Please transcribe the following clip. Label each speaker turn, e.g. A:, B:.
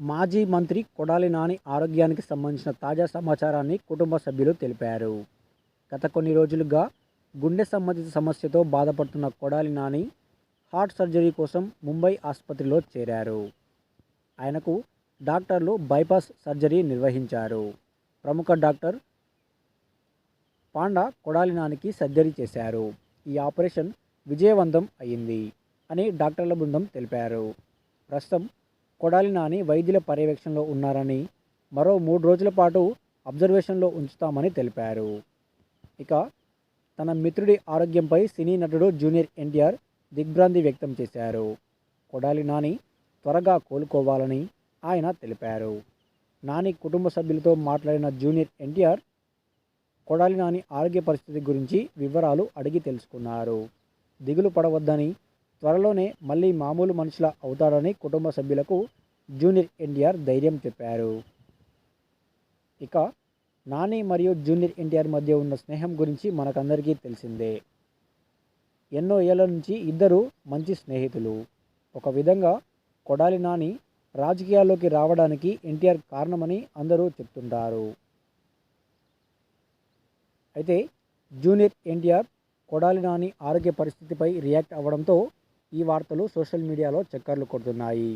A: మాజీ మంత్రి కొడాలి నాని ఆరోగ్యానికి సంబంధించిన తాజా సమాచారాన్ని కుటుంబ సభ్యులు తెలిపారు. గత కొన్ని రోజులుగా గుండె సంబంధిత సమస్యతో బాధపడుతున్న కొడాలి నాని హార్ట్ సర్జరీ కోసం ముంబై ఆసుపత్రిలో చేరారు. ఆయనకు డాక్టర్లు బైపాస్ సర్జరీ నిర్వహించారు. ప్రముఖ డాక్టర్ పాండా కొడాలి నానికి సర్జరీ చేశారు. ఈ ఆపరేషన్ విజయవంతం అయింది అని డాక్టర్ల బృందం తెలిపారు. ప్రస్తుతం కొడాలి నాని వైద్యుల పర్యవేక్షణలో ఉన్నారని మరో మూడు రోజుల పాటు అబ్జర్వేషన్లో ఉంచుతామని తెలిపారు. ఇక తన మిత్రుడి ఆరోగ్యంపై సినీ నటుడు జూనియర్ ఎన్టీఆర్ దిగ్భ్రాంతి వ్యక్తం చేశారు. కొడాలి నాని త్వరగా కోలుకోవాలని ఆయన తెలిపారు. నాని కుటుంబ సభ్యులతో మాట్లాడిన జూనియర్ ఎన్టీఆర్ కొడాలి నాని ఆరోగ్య పరిస్థితి గురించి వివరాలు అడిగి తెలుసుకున్నారు. దిగులు పడవద్దని త్వరలోనే మళ్ళీ మామూలు మనుషుల అవుతాడని కుటుంబ సభ్యులకు జూనియర్ ఎన్టీఆర్ ధైర్యం చెప్పారు. ఇక నాని మరియు జూనియర్ ఎన్టీఆర్ మధ్య ఉన్న స్నేహం గురించి మనకందరికీ తెలిసిందే. ఎన్నో ఏళ్ళ నుంచి ఇద్దరు మంచి స్నేహితులు. ఒక విధంగా కొడాలి నాని రాజకీయాల్లోకి రావడానికి ఎన్టీఆర్ కారణమని అందరూ చెప్తుంటారు. అయితే జూనియర్ ఎన్టీఆర్ కొడాలి నాని ఆరోగ్య పరిస్థితిపై రియాక్ట్ అవ్వడంతో ఈ వార్తలు సోషల్ మీడియాలో చక్కర్లు కొడుతున్నాయి.